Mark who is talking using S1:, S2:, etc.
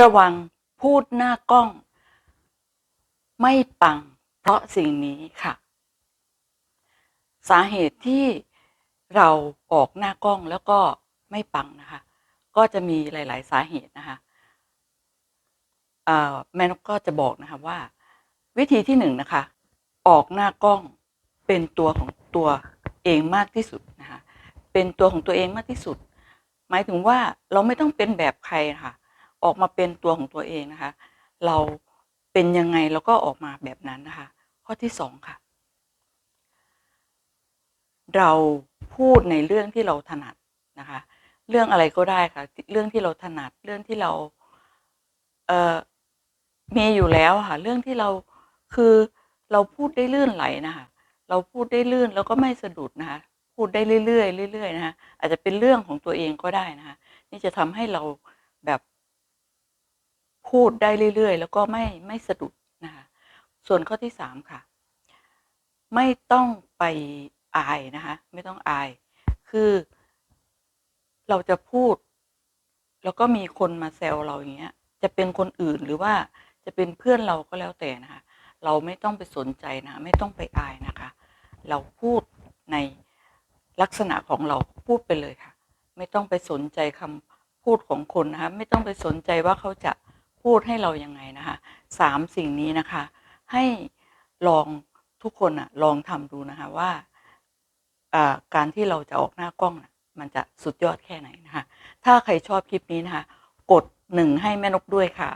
S1: ระวังพูดหน้ากล้อง ไม่ปัง เพราะสิ่งนี้ค่ะ สาเหตุที่เราออกหน้ากล้องแล้วก็ไม่ปังนะคะ ก็จะมีหลาย ๆ สาเหตุนะคะแม่นกก็จะบอกนะคะว่า วิธีที่หนึ่งนะคะ ออกหน้ากล้องเป็นตัวของตัวเองมากที่สุดนะคะเป็นตัวของตัวเองมากที่สุด หมายถึงว่าเราไม่ต้องเป็นแบบใครค่ะ ออกมาเป็นตัวของตัวเองนะคะ เราเป็นยังไงเราก็ออกมาแบบนั้นนะคะ ข้อที่สองค่ะ เราพูดในเรื่องที่เราถนัดนะคะ เรื่องอะไรก็ได้ค่ะ เรื่องที่เราถนัดเรื่องที่เราเอ่อมีอยู่แล้วค่ะ เรื่องที่เราคือเราพูดได้ลื่นไหลนะคะเราพูดได้ลื่นแล้วก็ไม่สะดุดนะคะ พูดได้เรื่อยๆเรื่อยๆนะคะอาจจะเป็นเรื่องของตัวเองก็ได้นะคะนี่จะทำให้เราแบบ พูดได้เรื่อยๆ แล้วก็ไม่ไม่สะดุดนะคะส่วนข้อที่สามค่ะ ไม่ต้องไปอายนะคะไม่ต้องอาย คือเราจะพูด แล้วก็มีคนมาแซวเราอย่างเงี้ย จะเป็นคนอื่นหรือว่าจะเป็นเพื่อนเราก็แล้วแต่นะคะ เราไม่ต้องไปสนใจนะคะไม่ต้องไปอายนะคะ เราพูดในลักษณะของเราพูดไปเลยค่ะ ไม่ต้องไปสนใจคำพูดของคนนะคะ ไม่ต้องไปสนใจว่าเขาจะ พูดให้เรายังไงนะคะสามสิ่งนี้นะคะ ให้ลองทุกคนอะลองทำดูนะคะว่าการที่เราจะออกหน้ากล้องนะมันจะสุดยอดแค่ไหนนะคะ ถ้าใครชอบคลิปนี้นะคะ กดหนึ่งให้แม่นกด้วยค่ะ